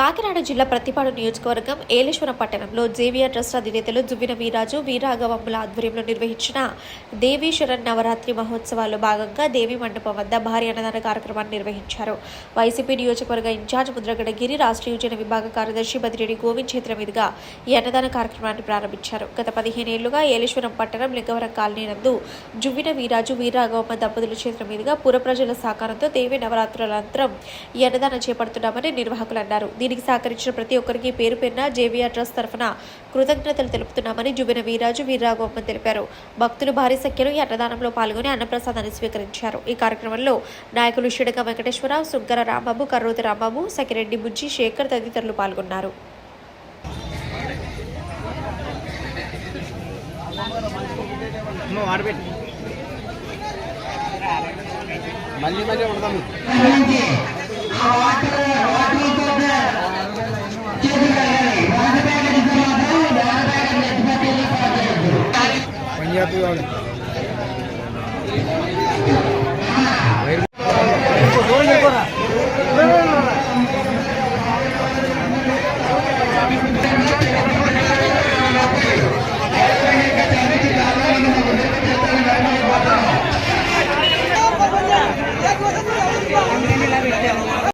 కాకినాడ జిల్లా ప్రతిపాడు నియోజకవర్గం ఏలేశ్వరం పట్టణంలో జేవియర్ ట్రస్ట్ అధినేతలు జువ్విన వీరాజు వీరాగవమ్ముల ఆధ్వర్యంలో నిర్వహించిన దేవీశ్వరన్ నవరాత్రి మహోత్సవాల్లో భాగంగా దేవి మండపం వద్ద భారీ అన్నదాన కార్యక్రమాన్ని నిర్వహించారు. వైసీపీ నియోజకవర్గ ఇన్ఛార్జ్ ముద్రగడ గిరి రాష్ట్ర యువజన విభాగ కార్యదర్శి బదిరెడ్డి గోవింద్ చేతుల మీదుగా ఈ అన్నదాన కార్యక్రమాన్ని ప్రారంభించారు. గత పదిహేనేళ్ళుగా ఏలేశ్వరం పట్టణం లింగవరం కాలనీ నందు జువ్విన వీరాజు వీరాగవమ్మ దంపతుల చేతుల మీదుగా పుర ప్రజల సహకారంతో దేవి నవరాత్రుల అనంతరం ఈ అన్నదానం చేపడుతున్నామని నిర్వాహకులు అన్నారు. దీనికి సహకరించిన ప్రతి ఒక్కరికి పేరు పేరున జేవీఆర్ ట్రస్ట్ తరఫున కృతజ్ఞతలు తెలుపుతున్నామని జుబిన వీరాజు వీరరాఘవమ్మ తెలిపారు. భక్తులు భారీ సంఖ్యలో ఈ అన్నదానంలో పాల్గొని అన్నప్రసాదాన్ని స్వీకరించారు. ఈ కార్యక్రమంలో నాయకులు షిడక వెంకటేశ్వరరావు సుగ్గర రాంబాబు కర్రోతి రాంబాబు సకిరెడ్డి బుజ్జి శేఖర్ తదితరులు పాల్గొన్నారు. మళ్ళీ మళ్ళీ ఉండదాము. rápido ahora.